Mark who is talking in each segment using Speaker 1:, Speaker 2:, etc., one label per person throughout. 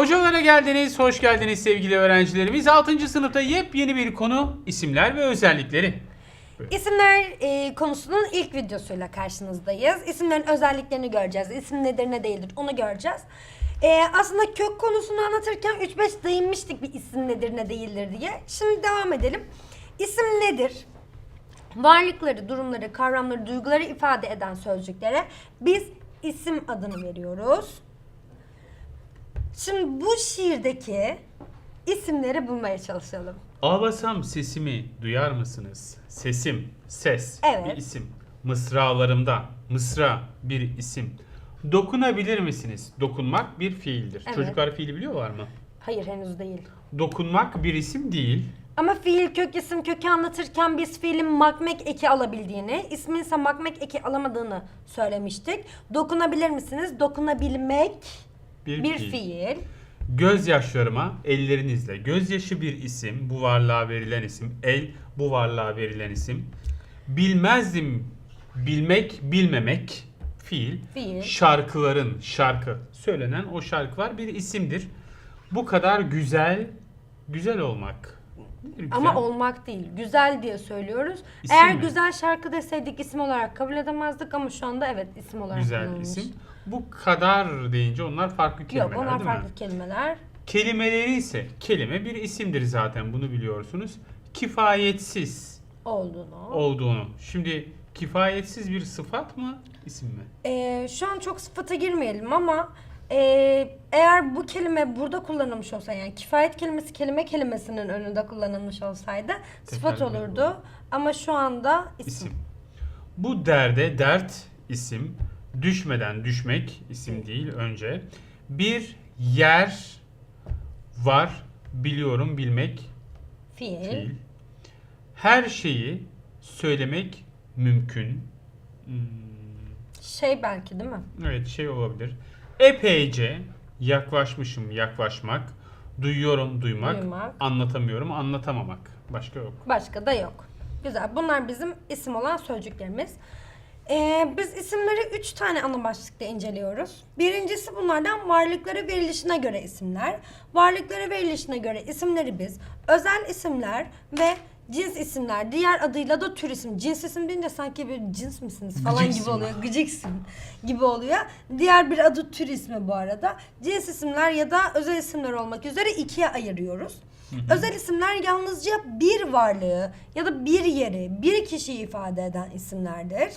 Speaker 1: Hocalara geldiniz, hoş geldiniz sevgili öğrencilerimiz. 6. sınıfta yepyeni bir konu isimler ve özellikleri.
Speaker 2: İsimler e, konusunun ilk videosuyla karşınızdayız. İsimlerin özelliklerini göreceğiz. İsim nedir ne değildir onu göreceğiz. E, aslında kök konusunu anlatırken 3-5 değinmiştik bir isim nedir ne değildir diye. Şimdi devam edelim. İsim nedir? Varlıkları, durumları, kavramları, duyguları ifade eden sözcüklere biz isim adını veriyoruz. Şimdi bu şiirdeki isimleri bulmaya çalışalım.
Speaker 1: Ağlasam sesimi duyar mısınız? Sesim, ses,
Speaker 2: Evet.
Speaker 1: bir isim. Mısralarımda, mısra bir isim. Dokunabilir misiniz? Dokunmak bir fiildir.
Speaker 2: Evet.
Speaker 1: Çocuklar fiili biliyorlar mı?
Speaker 2: Hayır henüz değil.
Speaker 1: Dokunmak bir isim değil.
Speaker 2: Ama fiil kök isim kökü anlatırken biz fiilin makmek eki alabildiğini, ismin ise makmek eki alamadığını söylemiştik. Dokunabilir misiniz? Dokunabilmek
Speaker 1: Bir,
Speaker 2: bir
Speaker 1: fiil.
Speaker 2: fiil.
Speaker 1: Gözyaşlarıma ellerinizle. Gözyaşı bir isim, bu varlığa verilen isim. El, bu varlığa verilen isim. Bilmezdim, bilmek, bilmemek fiil.
Speaker 2: Fiil.
Speaker 1: Şarkıların, şarkı, söylenen o şarkılar bir isimdir. Bu kadar güzel, güzel olmak. Güzel?
Speaker 2: Ama olmak değil. Güzel diye söylüyoruz.
Speaker 1: İsim
Speaker 2: Eğer
Speaker 1: mi?
Speaker 2: güzel şarkı deseydik isim olarak kabul edemezdik ama şu anda evet isim olarak
Speaker 1: güzel
Speaker 2: kullanılmış.
Speaker 1: isim. Bu kadar deyince onlar farklı kelimeler
Speaker 2: Yok onlar
Speaker 1: değil mi?
Speaker 2: farklı kelimeler.
Speaker 1: Kelimeleri ise kelime bir isimdir zaten bunu biliyorsunuz. Kifayetsiz
Speaker 2: olduğunu.
Speaker 1: olduğunu. Şimdi kifayetsiz bir sıfat mı isim mi?
Speaker 2: Ee, şu an çok sıfata girmeyelim ama e, eğer bu kelime burada kullanılmış olsa yani kifayet kelimesi kelime kelimesinin önünde kullanılmış olsaydı sıfat
Speaker 1: bir
Speaker 2: olurdu. Ama şu anda isim.
Speaker 1: İsim. Bu derde dert isim. Düşmeden düşmek isim değil önce. Bir yer var biliyorum bilmek
Speaker 2: Fiil.
Speaker 1: fiil. Her şeyi söylemek mümkün. Hmm,
Speaker 2: Şey belki değil mi?
Speaker 1: Evet şey olabilir. Epeyce yaklaşmışım yaklaşmak. Duyuyorum duymak.
Speaker 2: Duymak.
Speaker 1: Anlatamıyorum anlatamamak. Başka yok.
Speaker 2: Başka da yok. Güzel. Bunlar bizim isim olan sözcüklerimiz. Ee, biz isimleri üç tane ana başlıkta inceliyoruz. Birincisi bunlardan varlıkları verilişine göre isimler. Varlıkları verilişine göre isimleri biz özel isimler ve cins isimler, diğer adıyla da tür isim. Cins isim deyince sanki bir cins misiniz falan
Speaker 1: Gıcıksın.
Speaker 2: gibi oluyor. Gıcıksın gibi oluyor. Diğer bir adı tür ismi bu arada. Cins isimler ya da özel isimler olmak üzere ikiye ayırıyoruz. Özel isimler yalnızca bir varlığı ya da bir yeri, bir kişiyi ifade eden isimlerdir.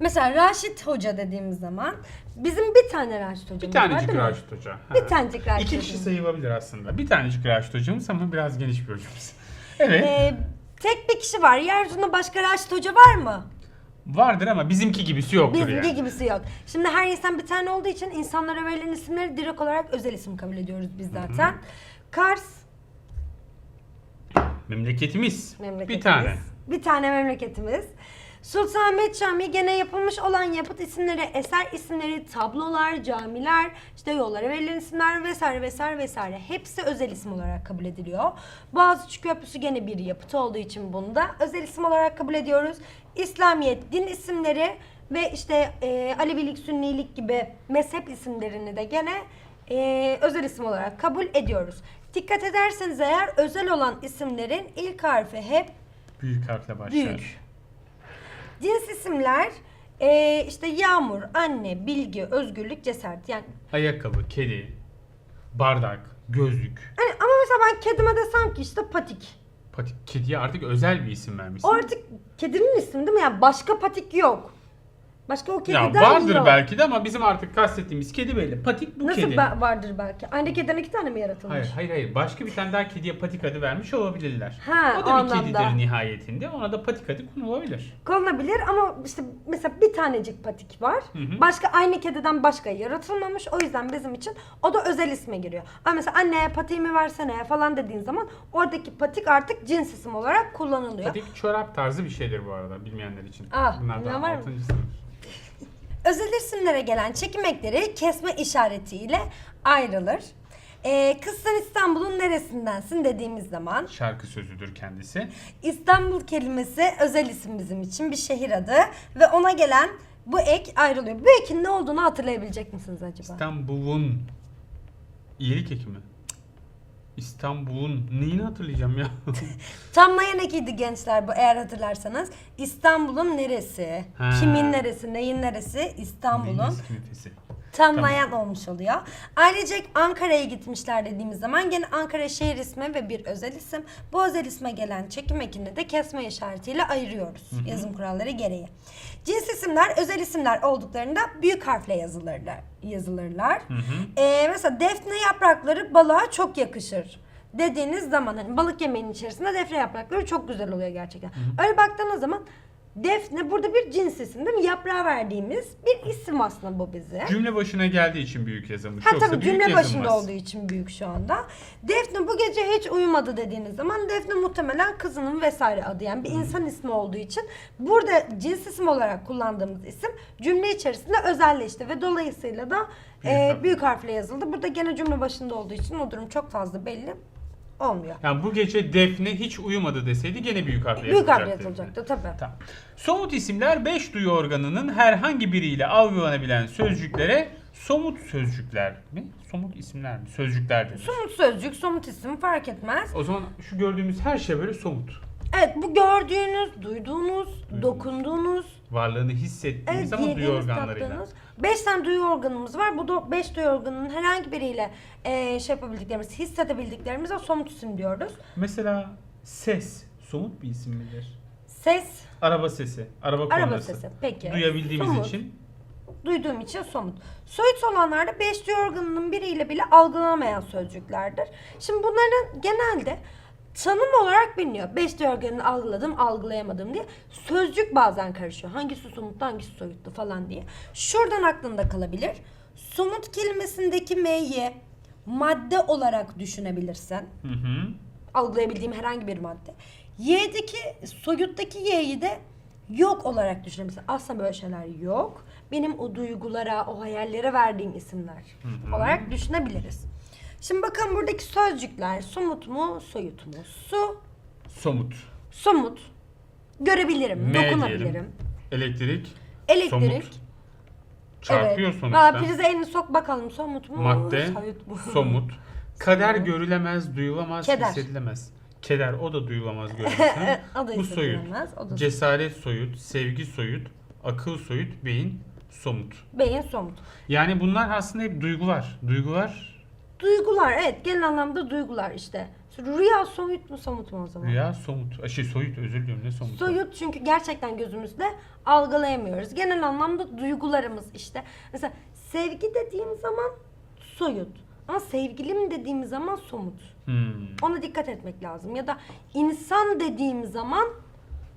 Speaker 2: Mesela Raşit Hoca dediğimiz zaman bizim bir tane Raşit hocamız
Speaker 1: Bir
Speaker 2: var
Speaker 1: tanecik
Speaker 2: değil mi?
Speaker 1: Raşit Hoca.
Speaker 2: Bir tanecik Raşit
Speaker 1: İki kişi sayılabilir aslında. Bir tanecik Raşit Hocamız ama biraz geniş bir hocamız. Evet.
Speaker 2: Ee, tek bir kişi var. Yeryüzünde başka Raşit Hoca var mı?
Speaker 1: Vardır ama bizimki gibisi yoktur
Speaker 2: Bizimki
Speaker 1: yani.
Speaker 2: gibisi yok. Şimdi her insan bir tane olduğu için insanlara verilen isimleri direkt olarak özel isim kabul ediyoruz biz zaten. Kars
Speaker 1: Memleketimiz.
Speaker 2: memleketimiz.
Speaker 1: Bir tane.
Speaker 2: Bir tane memleketimiz. Sultanahmet Camii gene yapılmış olan yapıt isimleri, eser isimleri, tablolar, camiler, işte yollara verilen isimler vesaire vesaire vesaire. Hepsi özel isim olarak kabul ediliyor. Boğaziçi Köprüsü gene bir yapıt olduğu için bunu da özel isim olarak kabul ediyoruz. İslamiyet, din isimleri ve işte e, Alevilik, Sünnilik gibi mezhep isimlerini de gene e, özel isim olarak kabul ediyoruz. Dikkat ederseniz eğer özel olan isimlerin ilk harfi hep
Speaker 1: Büyük harfle başlar.
Speaker 2: Büyük. Cins isimler e, işte yağmur, anne, bilgi, özgürlük, cesaret. Yani
Speaker 1: Ayakkabı, kedi, bardak, gözlük.
Speaker 2: hani ama mesela ben kedime desem ki işte patik.
Speaker 1: Patik. Kediye artık özel bir isim vermişsin.
Speaker 2: O artık kedinin ismi değil mi? Yani başka patik yok. Başka o kediden
Speaker 1: ya vardır
Speaker 2: yok.
Speaker 1: belki de ama bizim artık kastettiğimiz kedi belli. Patik bu
Speaker 2: Nasıl
Speaker 1: kedi.
Speaker 2: ba- vardır belki? Aynı kediden iki tane mi yaratılmış?
Speaker 1: Hayır hayır hayır. Başka bir tane daha kediye patik adı vermiş olabilirler.
Speaker 2: Ha,
Speaker 1: o da bir
Speaker 2: anlamda.
Speaker 1: kedidir nihayetinde. Ona da patik adı konulabilir.
Speaker 2: Konulabilir ama işte mesela bir tanecik patik var.
Speaker 1: hı.
Speaker 2: Başka aynı kediden başka yaratılmamış. O yüzden bizim için o da özel isme giriyor. Ama mesela anneye patiğimi versene falan dediğin zaman oradaki patik artık cins isim olarak kullanılıyor.
Speaker 1: Patik çorap tarzı bir şeydir bu arada bilmeyenler için.
Speaker 2: Ah,
Speaker 1: Bunlar daha
Speaker 2: var mı?
Speaker 1: 6. sınıf.
Speaker 2: Özel isimlere gelen çekim ekleri kesme işaretiyle ayrılır. Ee, kız sen İstanbul'un neresindensin dediğimiz zaman
Speaker 1: Şarkı sözüdür kendisi.
Speaker 2: İstanbul kelimesi özel isim bizim için bir şehir adı ve ona gelen bu ek ayrılıyor. Bu ekin ne olduğunu hatırlayabilecek misiniz acaba?
Speaker 1: İstanbul'un İyilik eki mi? İstanbul'un neyini hatırlayacağım ya?
Speaker 2: Tamlayan ekiydi gençler bu eğer hatırlarsanız. İstanbul'un neresi?
Speaker 1: Ha.
Speaker 2: Kimin neresi? Neyin neresi? İstanbul'un.
Speaker 1: Deniz künefesi.
Speaker 2: Tamlayan olmuş oluyor. Ailecek Ankara'ya gitmişler dediğimiz zaman gene Ankara şehir ismi ve bir özel isim. Bu özel isme gelen çekim ekini de kesme işaretiyle ayırıyoruz yazım kuralları gereği. Cins isimler özel isimler olduklarında büyük harfle yazılırlar. yazılırlar. Ee, mesela defne yaprakları balığa çok yakışır dediğiniz zaman hani balık yemeğinin içerisinde defne yaprakları çok güzel oluyor gerçekten. Öyle baktığınız zaman defne burada bir cins isim değil mi? Yaprağa verdiğimiz bir isim aslında bu bize.
Speaker 1: Cümle başına geldiği için büyük yazılmış.
Speaker 2: Ha
Speaker 1: Yoksa
Speaker 2: tabii
Speaker 1: büyük
Speaker 2: cümle başında
Speaker 1: yazılmaz.
Speaker 2: olduğu için büyük şu anda. Defne bu gece hiç uyumadı dediğiniz zaman Defne muhtemelen kızının vesaire adı yani bir insan ismi olduğu için burada cins isim olarak kullandığımız isim cümle içerisinde özelleşti ve dolayısıyla da
Speaker 1: Büyük
Speaker 2: e,
Speaker 1: harf.
Speaker 2: büyük harfle yazıldı. Burada gene cümle başında olduğu için o durum çok fazla belli olmuyor.
Speaker 1: Yani bu gece Defne hiç uyumadı deseydi gene büyük harfle
Speaker 2: Büyük harfle
Speaker 1: yazılacaktı.
Speaker 2: tabii.
Speaker 1: Tamam. Somut isimler 5 duyu organının herhangi biriyle algılanabilen sözcüklere somut sözcükler mi? Somut isimler mi? Sözcükler denir.
Speaker 2: Somut sözcük, somut isim fark etmez.
Speaker 1: O zaman şu gördüğümüz her şey böyle somut.
Speaker 2: Evet bu gördüğünüz, duyduğunuz, dokunduğunuz,
Speaker 1: Varlığını hissettiğimiz
Speaker 2: Evet,
Speaker 1: ama duyu
Speaker 2: yediğiniz,
Speaker 1: organlarıyla.
Speaker 2: tattığınız. Beş tane duyu organımız var. Bu da beş duyu organının herhangi biriyle e, şey yapabildiklerimiz, hissedebildiklerimize somut isim diyoruz.
Speaker 1: Mesela ses somut bir isim midir?
Speaker 2: Ses,
Speaker 1: Araba sesi, araba kornası.
Speaker 2: araba sesi. Peki.
Speaker 1: Duyabildiğimiz
Speaker 2: Somut.
Speaker 1: için
Speaker 2: Duyduğum için somut. Soyut olanlar da beş duyu organının biriyle bile algılanamayan sözcüklerdir. Şimdi bunların genelde tanım olarak biliniyor. Beş organını algıladım, algılayamadım diye. Sözcük bazen karışıyor. Hangisi somutlu, hangisi soyutlu falan diye. Şuradan aklında kalabilir. Somut kelimesindeki M'yi madde olarak düşünebilirsin.
Speaker 1: hı hı.
Speaker 2: Algılayabildiğim herhangi bir madde. Y'deki, soyuttaki Y'yi de yok olarak düşünebilirsin. Aslında böyle şeyler yok. Benim o duygulara, o hayallere verdiğim isimler olarak düşünebiliriz. Şimdi bakın buradaki sözcükler somut mu, soyut mu? Su,
Speaker 1: somut.
Speaker 2: somut. Görebilirim,
Speaker 1: M
Speaker 2: dokunabilirim.
Speaker 1: diyelim. Elektrik,
Speaker 2: Elektrik.
Speaker 1: somut. Çarpıyor
Speaker 2: evet.
Speaker 1: sonuçta.
Speaker 2: Aa, prize elini sok bakalım somut mu?
Speaker 1: Madde,
Speaker 2: Soyut mu?
Speaker 1: somut. Kader görülemez, duyulamaz,
Speaker 2: Keder.
Speaker 1: hissedilemez. Keder o da duyulamaz, görülemez.
Speaker 2: o da
Speaker 1: Bu soyut.
Speaker 2: hissedilemez, O da
Speaker 1: Cesaret soyut, sevgi soyut, akıl soyut, beyin somut.
Speaker 2: Beyin somut.
Speaker 1: Yani bunlar aslında hep duygular. Duygular
Speaker 2: Duygular evet genel anlamda duygular işte. Rüya soyut mu somut mu o zaman?
Speaker 1: rüya somut. Ay, Şey soyut özür diliyorum ne somut.
Speaker 2: Soyut çünkü gerçekten gözümüzde algılayamıyoruz. Genel anlamda duygularımız işte. Mesela sevgi dediğim zaman soyut. Ama sevgilim dediğim zaman somut.
Speaker 1: Hmm.
Speaker 2: Ona dikkat etmek lazım. Ya da insan dediğim zaman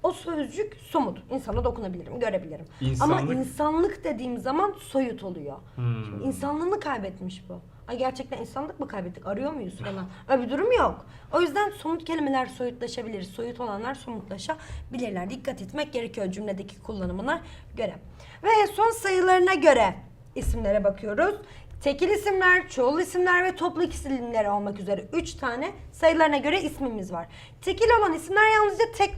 Speaker 2: o sözcük somut. İnsana dokunabilirim, görebilirim. Ama
Speaker 1: İnsanlık-
Speaker 2: insanlık dediğim zaman soyut oluyor.
Speaker 1: Hmm.
Speaker 2: Şimdi insanlığını kaybetmiş bu. Ay gerçekten insanlık mı kaybettik? Arıyor muyuz falan? Öyle bir durum yok. O yüzden somut kelimeler soyutlaşabilir. Soyut olanlar somutlaşabilirler. Dikkat etmek gerekiyor cümledeki kullanımına göre. Ve son sayılarına göre isimlere bakıyoruz. Tekil isimler, çoğul isimler ve toplu isimler olmak üzere 3 tane sayılarına göre ismimiz var. Tekil olan isimler yalnızca tek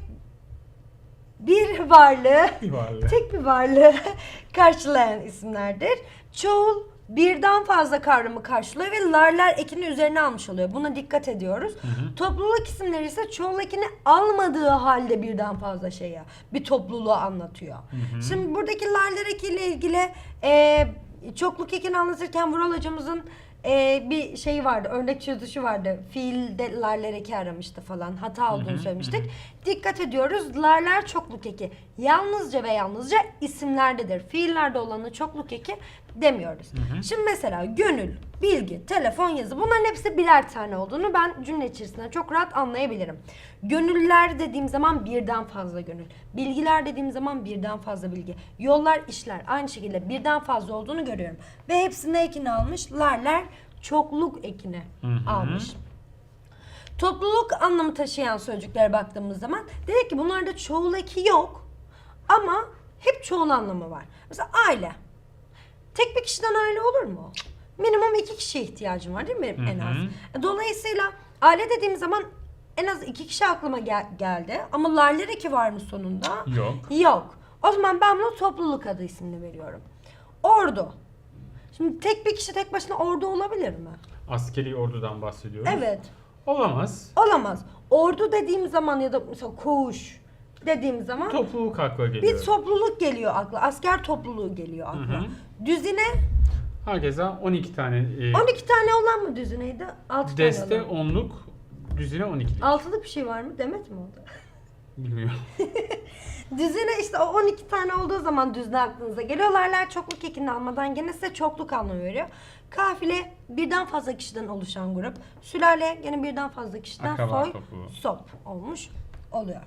Speaker 2: bir varlığı
Speaker 1: Bir varlığı.
Speaker 2: tek bir varlığı karşılayan isimlerdir. Çoğul birden fazla kavramı karşılıyor ve larlar ekini üzerine almış oluyor. Buna dikkat ediyoruz. Topluluk isimleri ise çoğul ekini almadığı halde birden fazla şeye, bir topluluğu anlatıyor. Şimdi buradaki larlar ekiyle ilgili e, çokluk ekini anlatırken Vural hocamızın e, bir şey vardı, örnek çözüşü vardı. Fiilde larlar eki aramıştı falan. Hata olduğunu söylemiştik. Dikkat ediyoruz. Larlar çokluk eki. Yalnızca ve yalnızca isimlerdedir. Fiillerde olanı çokluk eki demiyoruz. Şimdi mesela gönül, bilgi, telefon, yazı bunların hepsi birer tane olduğunu ben cümle içerisinde çok rahat anlayabilirim. Gönüller dediğim zaman birden fazla gönül. Bilgiler dediğim zaman birden fazla bilgi. Yollar, işler aynı şekilde birden fazla olduğunu görüyorum. Ve hepsinde ekini almış. Larlar çokluk ekini almış. Topluluk anlamı taşıyan sözcüklere baktığımız zaman dedik ki bunlarda çoğul eki yok ama hep çoğul anlamı var. Mesela aile. Tek bir kişiden aile olur mu? Minimum iki kişiye ihtiyacım var değil mi en az? Dolayısıyla aile dediğim zaman en az iki kişi aklıma gel- geldi. Ama larlar eki var mı sonunda?
Speaker 1: Yok.
Speaker 2: Yok. O zaman ben buna topluluk adı ismini veriyorum. Ordu. Şimdi tek bir kişi tek başına ordu olabilir mi?
Speaker 1: Askeri ordudan bahsediyoruz.
Speaker 2: Evet.
Speaker 1: Olamaz.
Speaker 2: Olamaz. Ordu dediğim zaman ya da mesela koğuş dediğim zaman
Speaker 1: Topluluk akla
Speaker 2: bir
Speaker 1: geliyor.
Speaker 2: topluluk geliyor akla. Asker topluluğu geliyor akla.
Speaker 1: Hı hı.
Speaker 2: Düzine
Speaker 1: Hakeza 12 tane e,
Speaker 2: 12 tane olan mı düzineydi? 6
Speaker 1: deste
Speaker 2: tane olan.
Speaker 1: onluk düzine 12'lik.
Speaker 2: Altılık bir şey var mı? Demet mi oldu?
Speaker 1: Bilmiyorum.
Speaker 2: Düzine işte o 12 tane olduğu zaman düzine aklınıza geliyor. Lerler çokluk ekini almadan gene size çokluk anlamı veriyor. Kafile birden fazla kişiden oluşan grup. Sülale gene birden fazla kişiden
Speaker 1: Akraba
Speaker 2: soy,
Speaker 1: topluluğu.
Speaker 2: sop olmuş oluyor.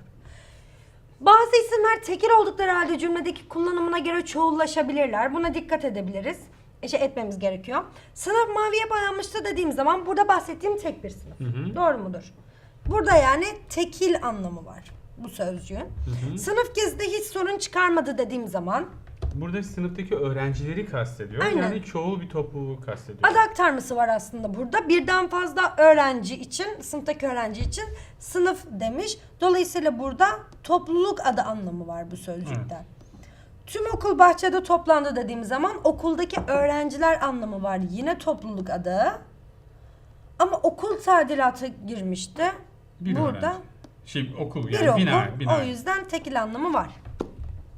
Speaker 2: Bazı isimler tekil oldukları halde cümledeki kullanımına göre çoğullaşabilirler. Buna dikkat edebiliriz. E, Şey etmemiz gerekiyor. Sınıf maviye boyanmıştı dediğim zaman burada bahsettiğim tek bir sınıf.
Speaker 1: hı.
Speaker 2: Doğru mudur? Burada yani tekil anlamı var bu sözcüğün.
Speaker 1: hı.
Speaker 2: Sınıf gezide hiç sorun çıkarmadı dediğim zaman
Speaker 1: Burada sınıftaki öğrencileri kastediyor.
Speaker 2: Aynen.
Speaker 1: Yani çoğul bir topluluğu kastediyor.
Speaker 2: Adı aktarması var aslında burada. Birden fazla öğrenci için, sınıftaki öğrenci için sınıf demiş. Dolayısıyla burada topluluk adı anlamı var bu sözcükten. Tüm okul bahçede toplandı dediğim zaman okuldaki öğrenciler anlamı var. Yine topluluk adı. Ama okul tadilata girmişti.
Speaker 1: Bir
Speaker 2: burada
Speaker 1: öğrenci. Şey okul
Speaker 2: bir
Speaker 1: yani
Speaker 2: okul.
Speaker 1: bina, bina.
Speaker 2: O yüzden tekil anlamı var.